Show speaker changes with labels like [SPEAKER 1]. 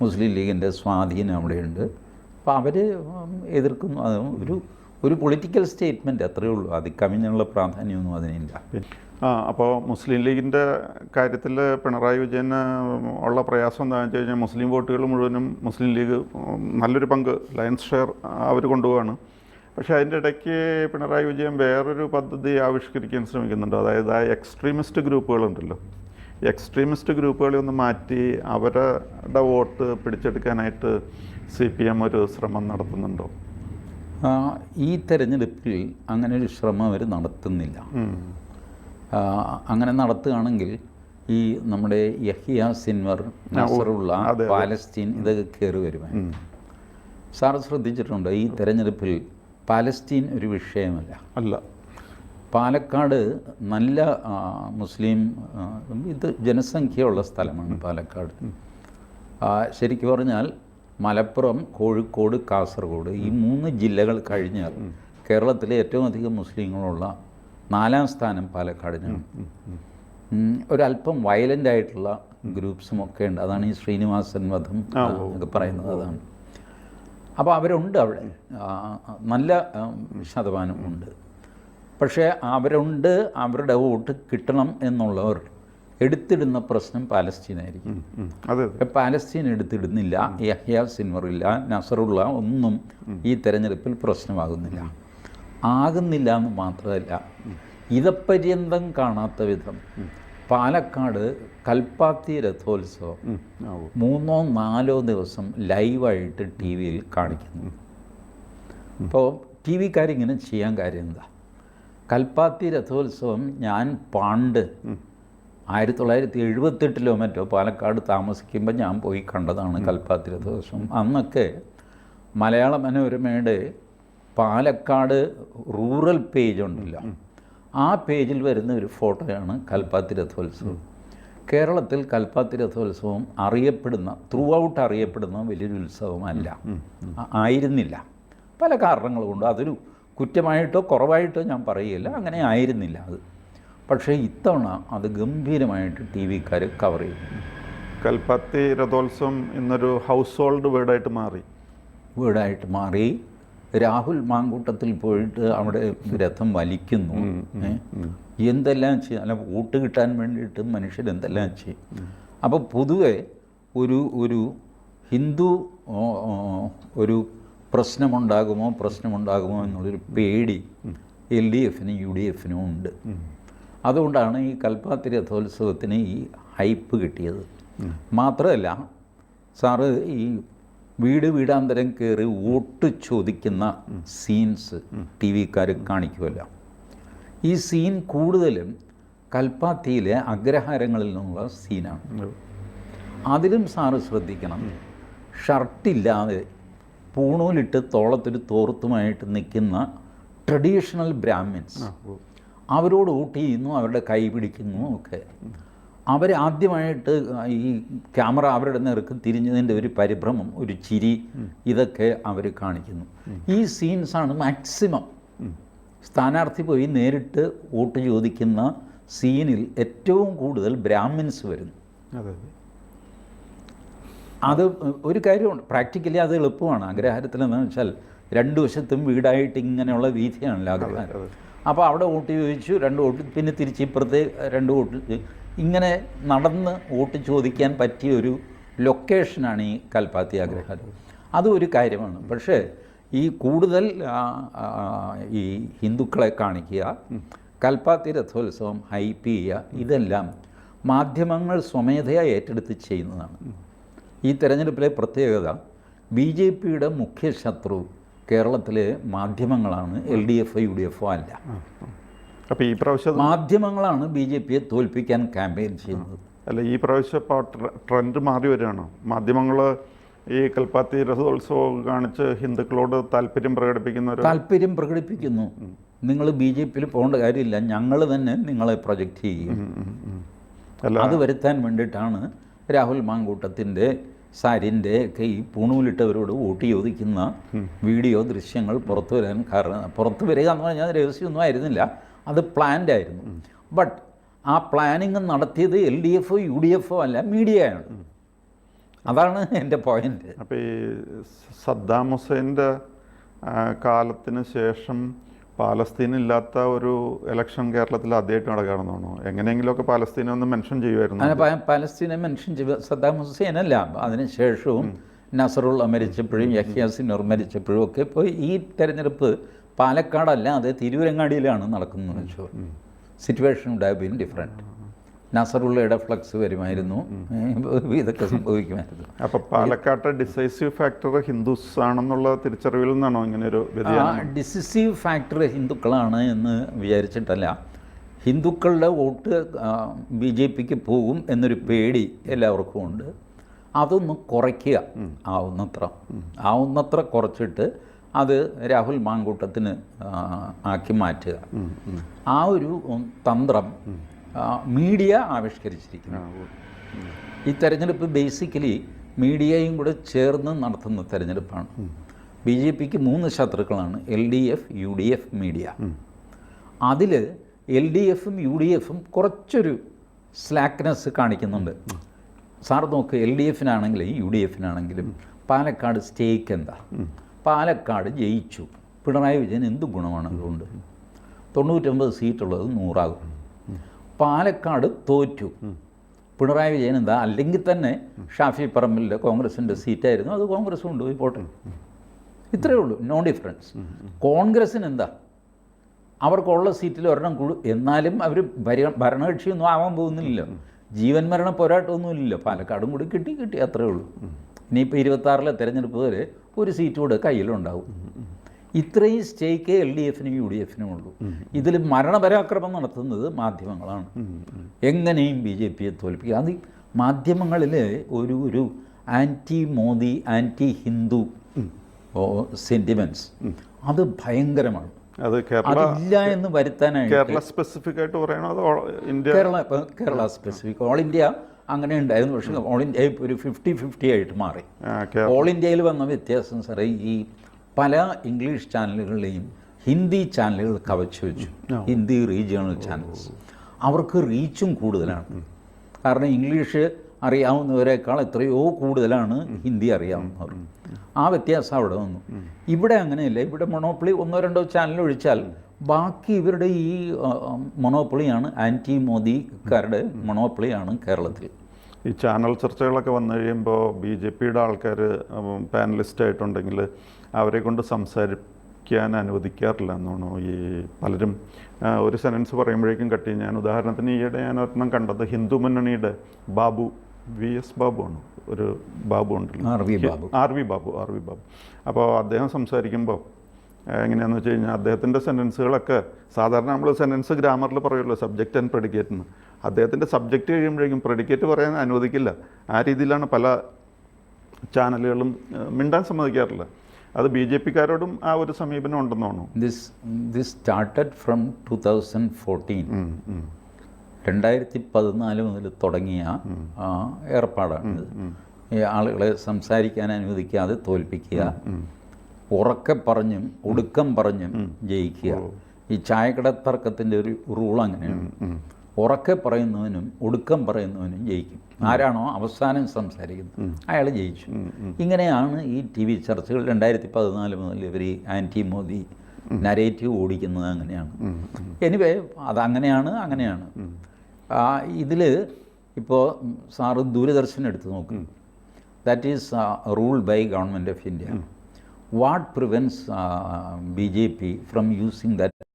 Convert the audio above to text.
[SPEAKER 1] മുസ്ലിം ലീഗിന്റെ സ്വാധീനം അവിടെയുണ്ട്. അപ്പോൾ അവർ എതിർക്കുന്നു. അത് ഒരു ഒരു പൊളിറ്റിക്കൽ സ്റ്റേറ്റ്മെന്റ് അത്രയേ ഉള്ളൂ. അത് കവിഞ്ഞുള്ള പ്രാധാന്യമൊന്നും അതിനില്ല.
[SPEAKER 2] ആ അപ്പോൾ മുസ്ലിം ലീഗിന്റെ കാര്യത്തിൽ പിണറായി വിജയന് ഉള്ള പ്രയാസം എന്താണെന്ന് വെച്ച് കഴിഞ്ഞാൽ മുസ്ലിം വോട്ടുകൾ മുഴുവനും മുസ്ലിം ലീഗ് നല്ലൊരു പങ്ക് ലയൻസ് ഷെയർ അവർ കൊണ്ടുപോവാണ്. പക്ഷേ അതിന്റെ ഇടയ്ക്ക് പിണറായി വിജയൻ വേറൊരു പദ്ധതി ആവിഷ്കരിക്കാൻ ശ്രമിക്കുന്നുണ്ട്. അതായത് ആ എക്സ്ട്രീമിസ്റ്റ് ഗ്രൂപ്പുകളുണ്ടല്ലോ. എക്സ്ട്രീമിസ്റ്റ് ഗ്രൂപ്പുകളെ ഒന്ന് മാറ്റി അവരുടെ വോട്ട് പിടിച്ചെടുക്കാനായിട്ട് സി പി എം ഒരു ശ്രമം നടത്തുന്നുണ്ടോ?
[SPEAKER 1] ഈ തെരഞ്ഞെടുപ്പിൽ അങ്ങനെ ഒരു ശ്രമം അവർ നടത്തുന്നില്ല. അങ്ങനെ നടത്തുകയാണെങ്കിൽ ഈ നമ്മുടെ യഹിയ സിൻവർ നസറുള്ള. പാലസ്തീൻ ഇതൊക്കെ കയറി വരുമേ സാർ ശ്രദ്ധിച്ചിട്ടുണ്ടോ? ഈ തെരഞ്ഞെടുപ്പിൽ പാലസ്തീൻ ഒരു വിഷയമല്ല.
[SPEAKER 2] അല്ല.
[SPEAKER 1] പാലക്കാട് നല്ല മുസ്ലിം ഇത് ജനസംഖ്യയുള്ള സ്ഥലമാണ് പാലക്കാട്. ശരിക്കു പറഞ്ഞാൽ മലപ്പുറം കോഴിക്കോട് കാസർഗോഡ് ഈ മൂന്ന് ജില്ലകൾ കഴിഞ്ഞാൽ കേരളത്തിലെ ഏറ്റവും അധികം മുസ്ലിങ്ങളുള്ള നാലാം സ്ഥാനം പാലക്കാടിനാണ്. ഒരല്പം വയലന്റ് ആയിട്ടുള്ള ഗ്രൂപ്പ്സും ഒക്കെ ഉണ്ട്. അതാണ് ഈ ശ്രീനിവാസൻ വധം ഒക്കെ പറയുന്നത് അതാണ്. അപ്പോൾ അവരുണ്ട് അവിടെ. നല്ല ശതമാനം ഉണ്ട്. പക്ഷേ അവരുണ്ട് അവരുടെ വോട്ട് കിട്ടണം എന്നുള്ളവർ എടുത്തിടുന്ന പ്രശ്നം പാലസ്തീനായിരിക്കും. പാലസ്തീൻ എടുത്തിടുന്നില്ല യഹ്യ സിൻവറില്ല നസറുള്ള ഒന്നും ഈ തെരഞ്ഞെടുപ്പിൽ പ്രശ്നമാകുന്നില്ല. ആകുന്നില്ല എന്ന് മാത്രമല്ല ഇതപര്യന്തം കാണാത്ത വിധം പാലക്കാട് കൽപ്പാത്തി രഥോത്സവം. മൂന്നോ നാലോ ദിവസം ലൈവായിട്ട് ടി വിയിൽ കാണിക്കുന്നു. അപ്പോൾ ടി വിക്കാരിങ്ങനെ ചെയ്യാൻ കാര്യം എന്താ? കൽപ്പാത്തി രഥോത്സവം ഞാൻ പണ്ട് ആയിരത്തി തൊള്ളായിരത്തി എഴുപത്തെട്ടിലോ മറ്റോ പാലക്കാട് താമസിക്കുമ്പോൾ ഞാൻ പോയി കണ്ടതാണ് കൽപ്പാത്തി രഥോത്സവം. അന്നൊക്കെ മലയാള മനോരമയുടെ പാലക്കാട് റൂറൽ പേജ് ഉണ്ടല്ലോ. ആ പേജിൽ വരുന്ന ഒരു ഫോട്ടോയാണ് കൽപ്പാത്തി രഥോത്സവം. കേരളത്തിൽ കൽപ്പാത്തി രഥോത്സവം അറിയപ്പെടുന്ന ത്രൂ ഔട്ട് അറിയപ്പെടുന്ന വലിയൊരു ഉത്സവമല്ല. ആയിരുന്നില്ല. പല കാരണങ്ങൾ കൊണ്ട് അതൊരു കുറ്റമായിട്ടോ കുറവായിട്ടോ ഞാൻ പറയുകയില്ല അങ്ങനെ ആയിരുന്നില്ല അത്. പക്ഷേ ഇത്തവണ അത് ഗംഭീരമായിട്ട് ടി വിക്കാർ കവർ ചെയ്തു.
[SPEAKER 2] കൽപ്പത്തി രഥോത്സവം ഇന്നൊരു ഹൗസ് ഹോൾഡ് വേർഡായിട്ട് മാറി.
[SPEAKER 1] വീടായിട്ട് മാറി. രാഹുൽ മാങ്കൂട്ടത്തിൽ പോയിട്ട് അവിടെ രഥം വലിക്കുന്നു. എന്തെല്ലാം ചെയ്യും അല്ല വോട്ട് കിട്ടാൻ വേണ്ടിയിട്ട് മനുഷ്യർ എന്തെല്ലാം ചെയ്യും? അപ്പോൾ പൊതുവെ ഒരു ഒരു ഹിന്ദു ഒരു പ്രശ്നമുണ്ടാകുമോ പ്രശ്നമുണ്ടാകുമോ എന്നുള്ളൊരു പേടി എൽ ഡി എഫിനും യു ഡി എഫിനും ഉണ്ട്. അതുകൊണ്ടാണ് ഈ കൽപ്പാത്തി രഥോത്സവത്തിന് ഈ ഹൈപ്പ് കിട്ടിയത്. മാത്രമല്ല സാറ് ഈ വീട് വീടാന്തരം കയറി വോട്ട് ചോദിക്കുന്ന സീൻസ് ടി വിക്കാർ കാണിക്കുമല്ലോ ഈ സീൻ കൂടുതലും കൽപ്പാത്തിയിലെ അഗ്രഹാരങ്ങളിൽ നിന്നുള്ള സീനാണ്. അതിലും സാറ് ശ്രദ്ധിക്കണം. ഷർട്ടില്ലാതെ പൂണൂലിട്ട് തോളത്തൊരു തോർത്തുമായിട്ട് നിൽക്കുന്ന ട്രഡീഷണൽ ബ്രാഹ്മിൻസ് അവരോട് ഊട്ട് ചെയ്യുന്നു അവരുടെ കൈ പിടിക്കുന്നു ഒക്കെ. അവർ ആദ്യമായിട്ട് ഈ ക്യാമറ അവരുടെ നേർക്ക് തിരിഞ്ഞതിന്റെ ഒരു പരിഭ്രമം ഒരു ചിരി ഇതൊക്കെ അവർ കാണിക്കുന്നു. ഈ സീൻസാണ് മാക്സിമം സ്ഥാനാർത്ഥി പോയി നേരിട്ട് വോട്ട് ചോദിക്കുന്ന സീനിൽ ഏറ്റവും കൂടുതൽ ബ്രാഹ്മിൻസ് വരുന്നു.
[SPEAKER 2] അതെ. അതെ
[SPEAKER 1] ഒരു കാര്യമുണ്ട്. പ്രാക്ടിക്കലി അത് എളുപ്പമാണ്. അഗ്രഹാരത്തിൽ എന്ന് വെച്ചാൽ രണ്ട് വശത്തും വീടായിട്ട് ഇങ്ങനെയുള്ള വീഥിയാണല്ലോ അഗ്രഹാരം അപ്പോൾ അവിടെ വോട്ട് ചോദിച്ചു രണ്ട് വോട്ട് പിന്നെ തിരിച്ച് ഇപ്പുറത്തെ രണ്ട് വോട്ട് ഇങ്ങനെ നടന്ന് വോട്ട് ചോദിക്കാൻ പറ്റിയ ഒരു ലൊക്കേഷനാണ് ഈ കൽപ്പാത്തി അഗ്രഹാരം അതും ഒരു കാര്യമാണ്. പക്ഷേ ഈ കൂടുതൽ ഈ ഹിന്ദുക്കളെ കാണിക്കുക കൽപ്പാത്തി രഥോത്സവം ഹൈപ്പ് ചെയ്യുക ഇതെല്ലാം മാധ്യമങ്ങൾ സ്വമേധയാ ഏറ്റെടുത്ത് ചെയ്യുന്നതാണ്. ഈ തെരഞ്ഞെടുപ്പിലെ പ്രത്യേകത ബി ജെ പിയുടെ മുഖ്യ ശത്രു കേരളത്തിലെ മാധ്യമങ്ങളാണ് L D F U D F അല്ല.
[SPEAKER 2] അപ്പോൾ ഈ പ്രാവശ്യം
[SPEAKER 1] മാധ്യമങ്ങളാണ് ബി ജെ പിയെ തോൽപ്പിക്കാൻ ക്യാമ്പയിൻ ചെയ്യുന്നത്.
[SPEAKER 2] അല്ല ഈ പ്രാവശ്യം ഇപ്പോൾ ട്രെൻഡ് മാറി വരികയാണ്. മാധ്യമങ്ങൾ ഈ കൽപ്പാത്തി രഥോത്സവം കാണിച്ച് ഹിന്ദുക്കളോട് താല്പര്യം പ്രകടിപ്പിക്കുന്ന
[SPEAKER 1] താല്പര്യം പ്രകടിപ്പിക്കുന്നു. നിങ്ങൾ ബി ജെ പിയിൽ പോകേണ്ട കാര്യമില്ല. ഞങ്ങൾ തന്നെ നിങ്ങളെ പ്രൊജക്റ്റ് ചെയ്യും അത് വരുത്താൻ വേണ്ടിയിട്ടാണ് രാഹുൽ മാങ്കൂട്ടത്തിന്റെ സാരിന്റെ ഒക്കെ ഈ പൂണൂലിട്ടവരോട് വോട്ട് ചോദിക്കുന്ന വീഡിയോ ദൃശ്യങ്ങൾ പുറത്തു വരാൻ കാരണം പുറത്തു വരിക എന്ന് പറഞ്ഞാൽ രഹസ്യമൊന്നും ആയിരുന്നില്ല. അത് പ്ലാൻഡ് ആയിരുന്നു. ബട്ട് ആ പ്ലാനിങ് നടത്തിയത് എൽ ഡി എഫോ യു ഡി എഫോ അല്ല മീഡിയയാണ്. അതാണ് എന്റെ പോയിന്റ്
[SPEAKER 2] അപ്പോൾ ഈ സദ്ദാം ഹുസൈന്റെ കാലത്തിന് ശേഷം പാലസ്തീൻ ഇല്ലാത്ത ഒരു ഇലക്ഷൻ കേരളത്തിൽ ആദ്യമായിട്ട് നടക്കുകയാണെന്നാണോ എങ്ങനെയെങ്കിലുമൊക്കെ പാലസ്തീനെ ഒന്ന് മെൻഷൻ ചെയ്യുമായിരുന്നു.
[SPEAKER 1] അങ്ങനെ പാലസ്തീനെ മെൻഷൻ ചെയ്ത് സദ്ദാം ഹുസൈൻ അല്ല അതിനുശേഷവും നസറുള്ള മരിച്ചപ്പോഴും യഹ്യ സിനോർ മരിച്ചപ്പോഴും ഒക്കെ ഇപ്പോൾ ഈ തെരഞ്ഞെടുപ്പ് പാലക്കാടല്ല അത് തിരുവരങ്ങാടിയിലാണ് നടക്കുന്നത് വെച്ചു സിറ്റുവേഷൻ ഡാബിൻ ബീൻ ഡിഫറെന്റ് നസറുള്ളയുടെ ഫ്ലക്സ് വരുമായിരുന്നു. ഇതൊക്കെ സംഭവിക്കുമായിരുന്നു.
[SPEAKER 2] അപ്പൊ പാലക്കാട്ടെ ഡിസൈസീവ് ഫാക്ടർ ഹിന്ദുസ് ആണെന്നുള്ള തിരിച്ചറിവിൽ നിന്നാണോ ഇങ്ങനെ ഒരു
[SPEAKER 1] ഡിസിസീവ് ഫാക്ടർ ഹിന്ദുക്കളാണ് എന്ന് വിചാരിച്ചിട്ടല്ല. ഹിന്ദുക്കളുടെ വോട്ട് ബി ജെ പിക്ക് പോകും എന്നൊരു പേടി എല്ലാവർക്കും ഉണ്ട്. അതൊന്ന് കുറയ്ക്കുക ആവുന്നത്ര. ആവുന്നത്ര കുറച്ചിട്ട് അത് രാഹുൽ മാങ്കൂട്ടത്തിന് ആക്കി മാറ്റുക. ആ ഒരു തന്ത്രം മീഡിയ ആവിഷ്കരിച്ചിരിക്കുന്നു. ഈ തെരഞ്ഞെടുപ്പ് ബേസിക്കലി മീഡിയയും കൂടെ ചേർന്ന് നടത്തുന്ന തെരഞ്ഞെടുപ്പാണ്. ബി ജെ പിക്ക് മൂന്ന് ശത്രുക്കളാണ് L D F U D F media. അതിൽ എൽ ഡി എഫും യു ഡി എഫും കുറച്ചൊരു സ്ലാക്നെസ് കാണിക്കുന്നുണ്ട്. സാർ നോക്ക് എൽ ഡി എഫിനാണെങ്കിലും യു ഡി എഫിനാണെങ്കിലും പാലക്കാട് സ്റ്റേക്ക് എന്താ? പാലക്കാട് ജയിച്ചു. പിണറായി വിജയൻ എന്ത് ഗുണമാണ് അതുകൊണ്ട് തൊണ്ണൂറ്റൊമ്പത് സീറ്റുള്ളത് നൂറാകും. പാലക്കാട് തോറ്റു. പിണറായി വിജയൻ എന്താ? അല്ലെങ്കിൽ തന്നെ ഷാഫി പറമ്പിലിന്റെ കോൺഗ്രസിന്റെ സീറ്റായിരുന്നു. അത് കോൺഗ്രസ് കൊണ്ടുപോയി പോട്ടെ. ഇത്രയേ ഉള്ളൂ. നോ ഡിഫറൻസ് കോൺഗ്രസ്സിന് എന്താ? അവർക്കുള്ള സീറ്റിൽ ഒരെണ്ണം കൂടു. എന്നാലും അവർ ഭര ഭരണകക്ഷിയൊന്നും ആവാൻ പോകുന്നില്ലല്ലോ. ജീവൻ മരണ പോരാട്ടമൊന്നുമില്ലല്ലോ പാലക്കാടും കൂടി കിട്ടി കിട്ടി. അത്രയേ ഉള്ളൂ. ഇനിയിപ്പോൾ ഇരുപത്താറിലെ തെരഞ്ഞെടുപ്പ് വരെ ഒരു സീറ്റ് കൂടെ കയ്യിലുണ്ടാവും. ഇത്രയും സ്റ്റേക്കേ എൽ ഡി എഫിനും യു ഡി എഫിനും ഉള്ളൂ ഇതിൽ മരണപരാക്രമം നടത്തുന്നത് മാധ്യമങ്ങളാണ്. എങ്ങനെയും ബി ജെ പിയെ തോൽപ്പിക്കുക. അത് മാധ്യമങ്ങളിൽ ഒരു ഒരു anti Modi anti Hindu sentiments അത് ഭയങ്കരമാണ്.
[SPEAKER 2] അത്
[SPEAKER 1] അതില്ല എന്ന് വരുത്താനായിട്ട്
[SPEAKER 2] കേരള സ്പെസിഫിക് ആയിട്ട് പറയണോ അതോ India?
[SPEAKER 1] Kerala Kerala specific all India അങ്ങനെ ഉണ്ടായിരുന്നു. പക്ഷേ ഓൾ ഇന്ത്യ ഒരു ഫിഫ്റ്റി ഫിഫ്റ്റി ആയിട്ട് മാറി. ഓൾ ഇന്ത്യയിൽ വന്ന വ്യത്യാസം സാറേ ഈ പല ഇംഗ്ലീഷ് ചാനലുകളെയും ഹിന്ദി ചാനലുകൾ കവച്ചു വെച്ചു. Hindi regional channels. അവർക്ക് റീച്ചും കൂടുതലാണ്. കാരണം ഇംഗ്ലീഷ് അറിയാവുന്നവരെക്കാൾ എത്രയോ കൂടുതലാണ് ഹിന്ദി അറിയാവുന്നവർ. ആ വ്യത്യാസം അവിടെ വന്നു. ഇവിടെ അങ്ങനെയല്ല. ഇവിടെ മൊണോപ്പൊളി ഒന്നോ രണ്ടോ ചാനൽ ഒഴിച്ചാൽ ബാക്കി ഇവരുടെ ഈ മൊണോപ്പൊളിയാണ് ആന്റി മോദിക്കാരുടെ മൊണോപ്പൊളിയാണ് കേരളത്തിൽ.
[SPEAKER 2] ഈ ചാനൽ ചർച്ചകളൊക്കെ വന്നു കഴിയുമ്പോൾ ബി ജെ പിയുടെ ആൾക്കാർ പാനലിസ്റ്റ് ആയിട്ടുണ്ടെങ്കിൽ അവരെ കൊണ്ട് സംസാരിക്കാൻ അനുവദിക്കാറില്ല എന്നാണ് ഈ പലരും ഒരു സെനൻസ് പറയുമ്പോഴേക്കും കട്ടി. ഞാൻ ഉദാഹരണത്തിന് ഈയിടെ ഞാൻ ഒരെണ്ണം കണ്ടത് ഹിന്ദു മുന്നണിയുടെ ബാബു വി എസ് ബാബു ആണ്? ഒരു ബാബു ഉണ്ടല്ലോ.
[SPEAKER 1] R V Babu.
[SPEAKER 2] R V Babu R V Babu. അപ്പോൾ അദ്ദേഹം സംസാരിക്കുമ്പോൾ എങ്ങനെയാണെന്ന് വെച്ച് കഴിഞ്ഞാൽ അദ്ദേഹത്തിന്റെ സെന്റൻസുകളൊക്കെ സാധാരണ നമ്മൾ സെന്റൻസ് ഗ്രാമറിൽ പറയുമല്ലോ സബ്ജക്റ്റ് ആൻഡ് പ്രെഡിക്കേറ്റ് എന്ന്. അദ്ദേഹത്തിന്റെ സബ്ജക്റ്റ് കഴിയുമ്പോഴേക്കും പ്രെഡിക്കേറ്റ് പറയാൻ അനുവദിക്കില്ല. ആ രീതിയിലാണ് പല ചാനലുകളും മിണ്ടാൻ സമ്മതിക്കാറില്ല. അത് ബി ജെ പിക്കാരോടും ആ ഒരു സമീപനം ഉണ്ടെന്ന് തോന്നുന്നു.
[SPEAKER 1] This this started from two thousand fourteen. രണ്ടായിരത്തി പതിനാല് മുതൽ തുടങ്ങിയ ആ, ഏർപ്പാടാണ് ഈ ആളുകളെ സംസാരിക്കാൻ അനുവദിക്കാതെ തോൽപ്പിക്കുക. ഉറക്കെ പറഞ്ഞും ഒടുക്കം പറഞ്ഞും ജയിക്കുക. ഈ ചായക്കട തർക്കത്തിന്റെ ഒരു റൂൾ അങ്ങനെയാണ്. ഉറക്കെ പറയുന്നവനും ഒടുക്കം പറയുന്നവനും ജയിക്കും. ആരാണോ അവസാനം സംസാരിക്കുന്നത്? അയാൾ ജയിച്ചു. ഇങ്ങനെയാണ് ഈ ടി വി ചർച്ചകൾ രണ്ടായിരത്തി പതിനാല് മുതൽ ഇവർ ഈ ആന്റി മോദി നരേറ്റീവ് ഓടിക്കുന്നത് അങ്ങനെയാണ്. എനിവേ അതങ്ങനെയാണ് അങ്ങനെയാണ് ഇതിൽ ഇപ്പോൾ സാറ് ദൂരദർശൻ എടുത്ത് നോക്കും. That is rule by government of India what prevents B J P from using that